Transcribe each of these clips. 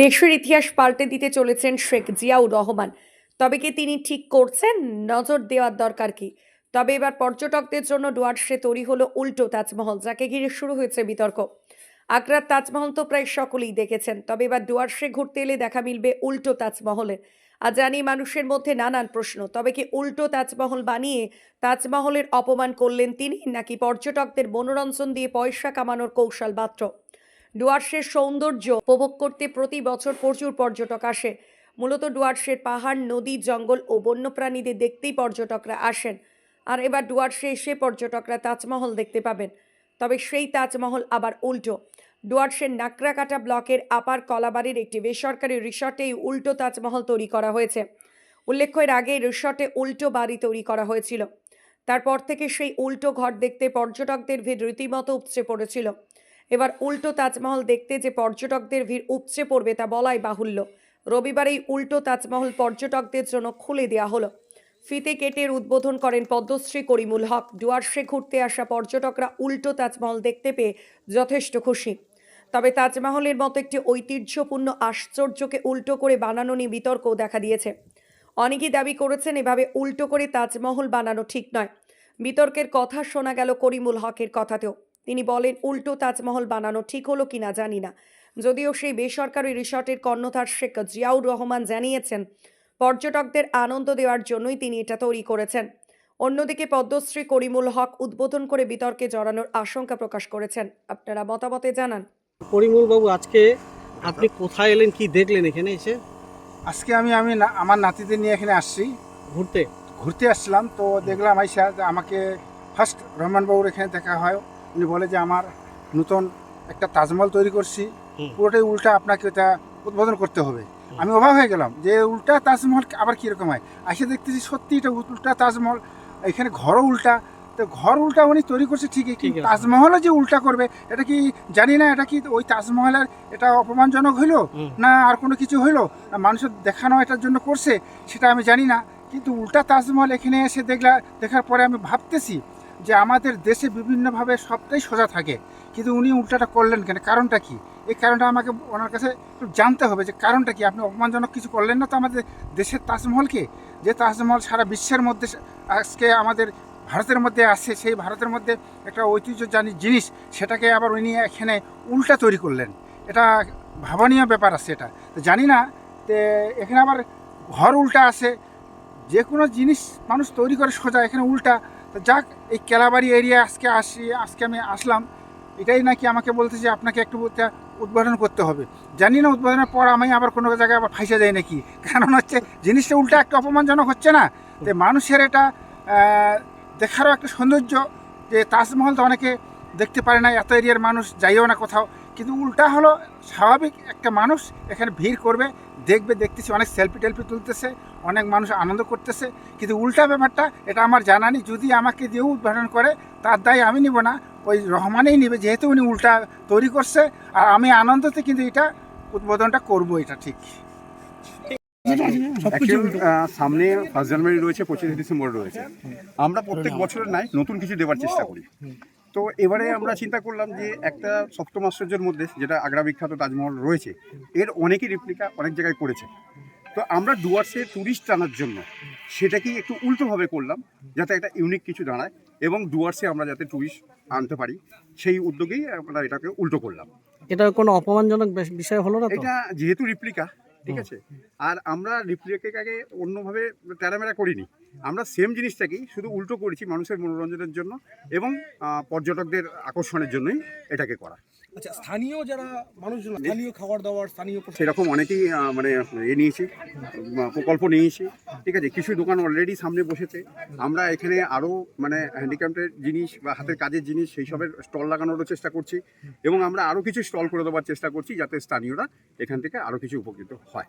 দেশের ইতিহাস পাল্টে দিতে চলেছেন শেখ জিয়াউর রহমান। তবে কি তিনি ঠিক করছেন? নজর দেওয়ার দরকার কি? তবে এবার পর্যটকদের জন্য ডুয়ার্সে তৈরি হলো উল্টো তাজমহল, যাকে ঘিরে শুরু হয়েছে বিতর্ক। আগ্রার তাজমহল তো প্রায় সকলেই দেখেছেন, তবে এবার ডুয়ার্সে ঘুরতে এলে দেখা মিলবে উল্টো তাজমহলের আর জানি মানুষের মধ্যে নানান প্রশ্ন, তবে কি উল্টো তাজমহল বানিয়ে তাজমহলের অপমান করলেন তিনি, নাকি পর্যটকদের মনোরঞ্জন দিয়ে পয়সা কামানোর কৌশল মাত্র? ডুয়ার্সের সৌন্দর্য উপভোগ করতে প্রতি বছর প্রচুর পর্যটক আসে। মূলত ডুয়ার্সের পাহাড়, নদী, জঙ্গল ও বন্যপ্রাণীদের দেখতেই পর্যটকরা আসেন। আর এবার ডুয়ার্সে এসে পর্যটকরা তাজমহল দেখতে পাবেন। তবে সেই তাজমহল আবার উল্টো। ডুয়ার্সের নাকড়াকাটা ব্লকের আপার কলাবাড়ির একটি বেসরকারি রিসর্টেই উল্টো তাজমহল তৈরি করা হয়েছে। উল্লেখ্য, এর আগে রিসর্টে উল্টো বাড়ি তৈরি করা হয়েছিল। তারপর থেকে সেই উল্টো ঘর দেখতে পর্যটকদের ভিড় রীতিমতো উপচে পড়েছিল। এবার উল্টো তাজমহল দেখতে যে পর্যটকদের ভিড় উপচে পড়বে তা বলাই বাহুল্য। রবিবার এই উল্টো তাজমহল পর্যটকদের জন্য খুলে দেওয়া হলো। ফিতে কেটের উদ্বোধন করেন পদ্মশ্রী করিমুল হক। ডুয়ার্সে ঘুরতে আসা পর্যটকরা উল্টো তাজমহল দেখতে পেয়ে যথেষ্ট খুশি। তবে তাজমহলের মতো একটি ঐতিহ্যপূর্ণ আশ্চর্যকে উল্টো করে বানানো নিয়ে বিতর্কও দেখা দিয়েছে। অনেকেই দাবি করেছেন এভাবে উল্টো করে তাজমহল বানানো ঠিক নয়। বিতর্কের কথা শোনা গেল করিমুল হকের কথাতেও। তিনি বলেন উল্টো তাজমহল বানানো ঠিক হলো কিনা জানি না। যদিও সেই বেসরকারি রিসর্টের কর্ণধার শেখ জিয়াউর রহমান জানিয়েছেন পর্যটকদের আনন্দ দেওয়ার জন্যই তিনি এটা তৈরি করেছেন। অন্যদিকে পদ্মশ্রী করিমুল হক উদ্বোধন করে বিতর্কে জড়ানোর আশঙ্কা প্রকাশ করেছেন। আপনারা মতামতে জানান। পরিমল বাবু আজকে আপনি কোথায় এলেন কি দেখলেন এখানে এসে? আজকে আমি আমি না- আমার নাতিদের নিয়ে এখানে আসছি। ঘুরতে? ঘুরতে আসছিলাম তো দেখলাম আইসা আমাকে ফার্স্ট রহমানবাবুর এখানে দেখা হয়। উনি বলে যে আমার নতুন একটা তাজমহল তৈরি করছি। পুরোটাই উল্টা আপনাকে ওটা উদ্বোধন করতে হবে। আমি অবাক হয়ে গেলাম যে উল্টা তাজমহল আবার কীরকম হয়? আসে দেখতেছি সত্যি এটা উল্টা তাজমহল এখানে ঘরও উল্টা। তো ঘর উল্টা উনি তৈরি করছে ঠিকই কিন্তু তাজমহলও যে উল্টা করবে এটা কি জানি না এটা কি ওই তাজমহলের এটা অপমানজনক হইল? না আর কোনো কিছু হইল? না মানুষের দেখানো এটার জন্য করছে সেটা আমি জানি না। কিন্তু উল্টা তাজমহল এখানে এসে দেখলা দেখার পরে আমি ভাবতেছি যে আমাদের দেশে বিভিন্নভাবে সবটাই সোজা থাকে। কিন্তু উনি উল্টাটা করলেন কেন? কারণটা কি? এই কারণটা আমাকে ওনার কাছে একটু জানতে হবে যে কারণটা কি? আপনি অপমানজনক কিছু করলেন না তো আমাদের দেশের তাজমহলকে? যে তাজমহল সারা বিশ্বের মধ্যে আজকে আমাদের ভারতের মধ্যে আছে, সেই ভারতের মধ্যে একটা ঐতিহ্য জানি জিনিস, সেটাকে আবার উনি এখানে উল্টা তৈরি করলেন। এটা ভাবনীয় ব্যাপার আছে এটা। তো জানি না এখানে আবার ঘর উল্টা আছে, যে কোনো জিনিস মানুষ তৈরি করে সোজা এখানে উল্টা। তো যাক এই কেলাবাড়ি এরিয়া আজকে আসি, আজকে আমি আসলাম। এটাই নাকি আমাকে বলতে যে আপনাকে একটু উদ্বোধন করতে হবে। জানি না উদ্বোধনের পর আমি আবার কোনো জায়গায় আবার ফাইসে যাই নাকি। কারণ হচ্ছে জিনিসটা উল্টা একটা অপমানজনক হচ্ছে না? যে মানুষের এটা দেখারও একটা সৌন্দর্য যে তাজমহল তো অনেকে দেখতে পারে না, এত এরিয়ার মানুষ, যাইও না কোথাও। কিন্তু উল্টা হলো, স্বাভাবিক একটা মানুষ এখানে ভিড় করবে, দেখবে, দেখতেছি, অনেক সেলফি টেলফি তুলতেছে, অনেক মানুষ আনন্দ করতেছে। কিন্তু উল্টা ব্যাপারটা, এটা আমার জানা নেই, যদি আমাকে দিয়েও উদ্বোধন করে, তার দায় আমি নিব না, ওই রহমানেই নেবে, যেহেতু উনি উল্টা তৈরি করছে, আর আমি আনন্দতে কিন্তু এটা উদ্বোধনটা করব, এটা ঠিক। সামনে ফার্স্ট জানুয়ারি রয়েছে, পঁচিশে ডিসেম্বর রয়েছে। আমরা প্রত্যেক বছরের নাই নতুন কিছু দেওয়ার চেষ্টা করি। তো এবারে আমরা চিন্তা করলাম যে একটা সপ্তম আশ্চর্যের মধ্যে যেটা আগ্রা বিখ্যাত তাজমহল রয়েছে এর অনেকই রেপ্লিকা অনেক জায়গায় করেছে। তো আমরা ডুয়ার্সে ট্যুরিস্ট আনার জন্য সেটাকেই একটু উল্টোভাবে করলাম যাতে একটা ইউনিক কিছু দাঁড়ায় এবং ডুয়ার্সে আমরা যাতে ট্যুরিস্ট আনতে পারি সেই উদ্যোগেই আমরা এটাকে উল্টো করলাম। এটা কোনো অপমানজনক বিষয় হলো না এটা যেহেতু রিপ্লিকা ঠিক আছে? আর আমরা রিপ্লিকাকে অন্যভাবে ট্যারামেরা করিনি। আমরা সেম জিনিসটাকেই শুধু উল্টো করেছি মানুষের মনোরঞ্জনের জন্য এবং পর্যটকদের আকর্ষণের জন্যই এটাকে করা। আচ্ছা স্থানীয় যারা মানুষজন স্থানীয় খাবার দাবার স্থানীয় সেরকম অনেকেই মানে এ নিয়েছি প্রকল্প নিয়েছি ঠিক আছে? কিছু দোকান অলরেডি সামনে বসেছে। আমরা এখানে আরও মানে হ্যান্ডিক্যাপ্টের জিনিস বা হাতের কাজের জিনিস সেই সবের স্টল লাগানোরও চেষ্টা করছি এবং আমরা আরও কিছু স্টল করে দেওয়ার চেষ্টা করছি যাতে স্থানীয়রা এখান থেকে আরও কিছু উপকৃত হয়।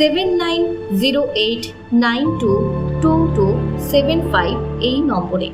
seven nine zero eight nine two two two seven five এই নম্বরে।